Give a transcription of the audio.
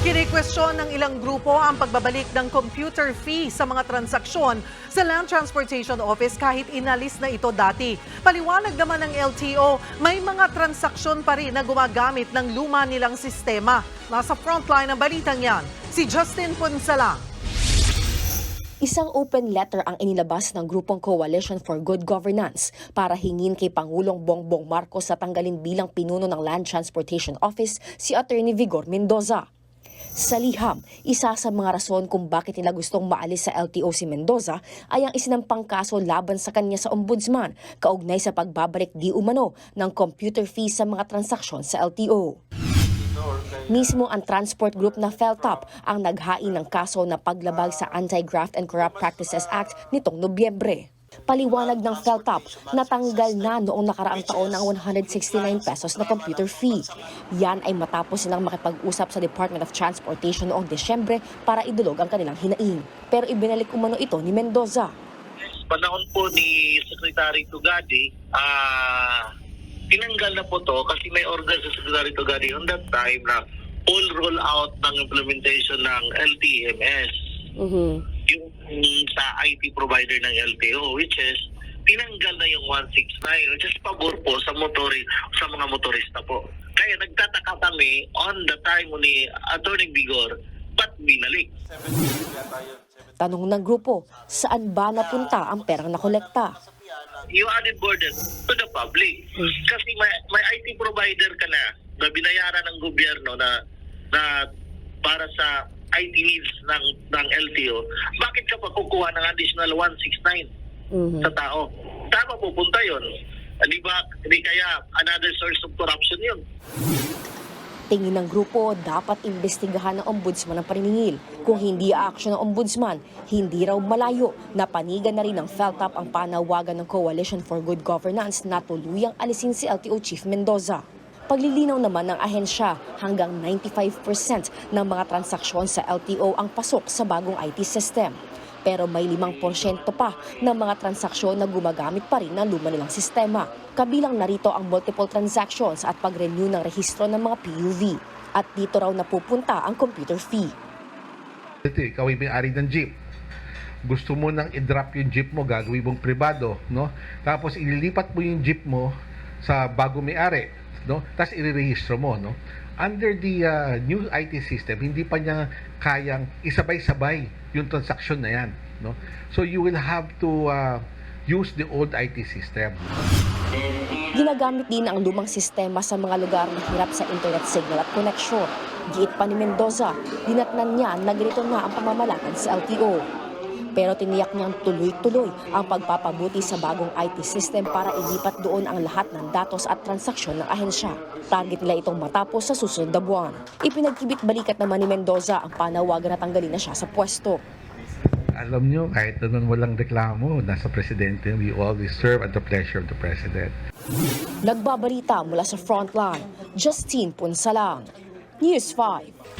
Kinikwestiyon ng ilang grupo ang pagbabalik ng computer fee sa mga transaksyon sa Land Transportation Office kahit inalis na ito dati. Paliwanag naman ng LTO, may mga transaksyon pa rin na gumagamit ng luma nilang sistema. Nasa frontline ng balitang yan, si Justin Punsalang. Isang open letter ang inilabas ng grupong Coalition for Good Governance para hingin kay Pangulong Bongbong Marcos sa tanggalin bilang pinuno ng Land Transportation Office si Attorney Vigor Mendoza. Sa liham, isa sa mga rason kung bakit nila gustong maalis sa LTO si Mendoza ay ang isinampang kaso laban sa kanya sa ombudsman kaugnay sa pagbabalik di umano ng computer fees sa mga transaksyon sa LTO. Mismo ang transport group na Feltop ang naghain ng kaso na paglabag sa Anti-Graft and Corrupt Practices Act nitong Nobyembre. Paliwanag ng Feltop, natanggal na noong nakaraang taon ng 169 pesos na computer fee. Yan ay matapos silang makipag-usap sa Department of Transportation noong Desyembre para idulog ang kanilang hinaing. Pero ibinalik umano ito ni Mendoza. panahon po ni Secretary Tugadi, ah tinanggal na po to kasi may order sa Secretary Tugadi on that time na full roll out ng implementation ng LTMS Mhm. Sa IT provider ng LTO which is tinanggal na yung 169 which is pabor po sa motori sa mga motorista po. Kaya nagtataka kami on the time ni Attorney Bigor ba't binalik? Tanong ng grupo, saan ba napunta ang perang nakolekta? you added burden to the public. Kasi may, may IT provider ka na na binayaran ng gobyerno na na para sa IT needs ng ng LTO. Bakit ka pa kukuha ng additional 169 Mhm. sa tao? Tama pupunta 'yon. Di ba? Di kaya another source of corruption 'yun. Tingin ng grupo, dapat imbestigahan ng ombudsman ang paniningil. Kung hindi aaksyon ng ombudsman, hindi raw malayo na panigan na rin ng FELTAP ang panawagan ng Coalition for Good Governance na tuluyang alisin si LTO Chief Mendoza. Paglilinaw naman ng ahensya, hanggang 95% ng mga transaksyon sa LTO ang pasok sa bagong IT system. Pero may 5% pa ng mga transaksyon na gumagamit pa rin ng luma nilang sistema. Kabilang narito ang multiple transactions at pag-renew ng rehistro ng mga PUV. At dito raw napupunta ang computer fee. Ito, ikaw ay may-ari ng jeep. Gusto mo nang i-drop yung jeep mo, gagawin mong privado, no? Tapos ililipat mo yung jeep mo sa bago may-ari, no? Tapos irerehistro mo, no? Under the uh, new IT system, hindi pa niya kayang isabay-sabay yung transaksyon na yan, no? So you will have to uh, use the old IT system. Ginagamit din ang lumang sistema sa mga lugar na hirap sa internet signal at connection. Giit pa ni Mendoza, dinatnan niya na ganito na ang pamamalakad sa LTO. Pero tiniyak niyang tuloy-tuloy ang pagpapabuti sa bagong IT system para ilipat doon ang lahat ng datos at transaksyon ng ahensya. Target nila itong matapos sa susunod na buwan. Ipinagkibit balikat naman ni Mendoza ang panawagan na tanggalin na siya sa pwesto. Alam nyo, kahit naman walang reklamo, nasa presidente, we always serve at the pleasure of the president. Nagbabalita mula sa frontline, Justine Punsalang, News 5.